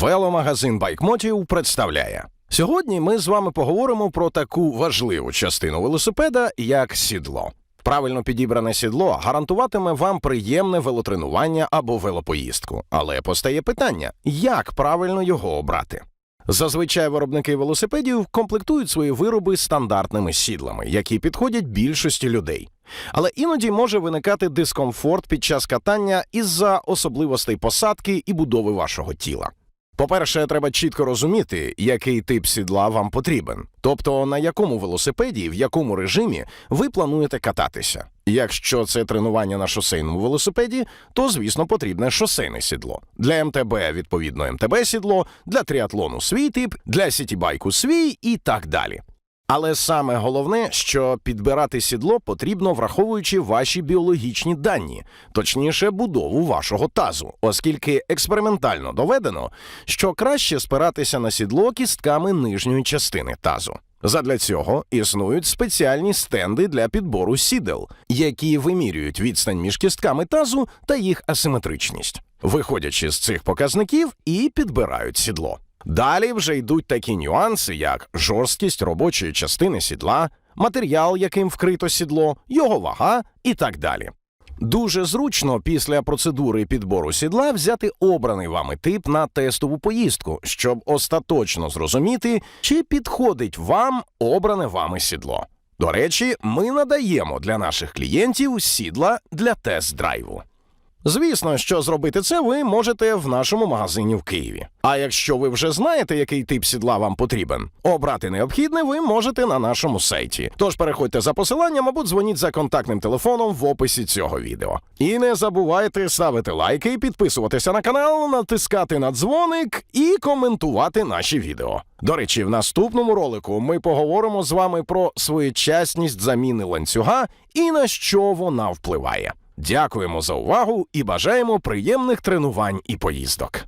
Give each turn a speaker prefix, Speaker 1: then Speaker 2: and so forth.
Speaker 1: Веломагазин Байкмотів представляє. Сьогодні ми з вами поговоримо про таку важливу частину велосипеда, як сідло. Правильно підібране сідло гарантуватиме вам приємне велотренування або велопоїздку. Але постає питання, як правильно його обрати? Зазвичай виробники велосипедів комплектують свої вироби стандартними сідлами, які підходять більшості людей. Але іноді може виникати дискомфорт під час катання із-за особливостей посадки і будови вашого тіла. По-перше, треба чітко розуміти, який тип сідла вам потрібен, тобто на якому велосипеді, в якому режимі ви плануєте кататися. Якщо це тренування на шосейному велосипеді, то звісно потрібне шосейне сідло. Для МТБ відповідно МТБ сідло, для тріатлону свій тип, для сітібайку свій і так далі. Але саме головне, що підбирати сідло потрібно, враховуючи ваші біологічні дані, точніше, будову вашого тазу, оскільки експериментально доведено, що краще спиратися на сідло кістками нижньої частини тазу. Задля цього існують спеціальні стенди для підбору сідел, які вимірюють відстань між кістками тазу та їх асиметричність, виходячи з цих показників і підбирають сідло. Далі вже йдуть такі нюанси, як жорсткість робочої частини сідла, матеріал, яким вкрито сідло, його вага і так далі. Дуже зручно після процедури підбору сідла взяти обраний вами тип на тестову поїздку, щоб остаточно зрозуміти, чи підходить вам обране вами сідло. До речі, ми надаємо для наших клієнтів сідла для тест-драйву. Звісно, що зробити це ви можете в нашому магазині в Києві. А якщо ви вже знаєте, який тип сідла вам потрібен, обрати необхідне ви можете на нашому сайті. Тож переходьте за посиланням або дзвоніть за контактним телефоном в описі цього відео. І не забувайте ставити лайки, підписуватися на канал, натискати на дзвоник і коментувати наші відео. До речі, в наступному ролику ми поговоримо з вами про своєчасність заміни ланцюга і на що вона впливає. Дякуємо за увагу і бажаємо приємних тренувань і поїздок.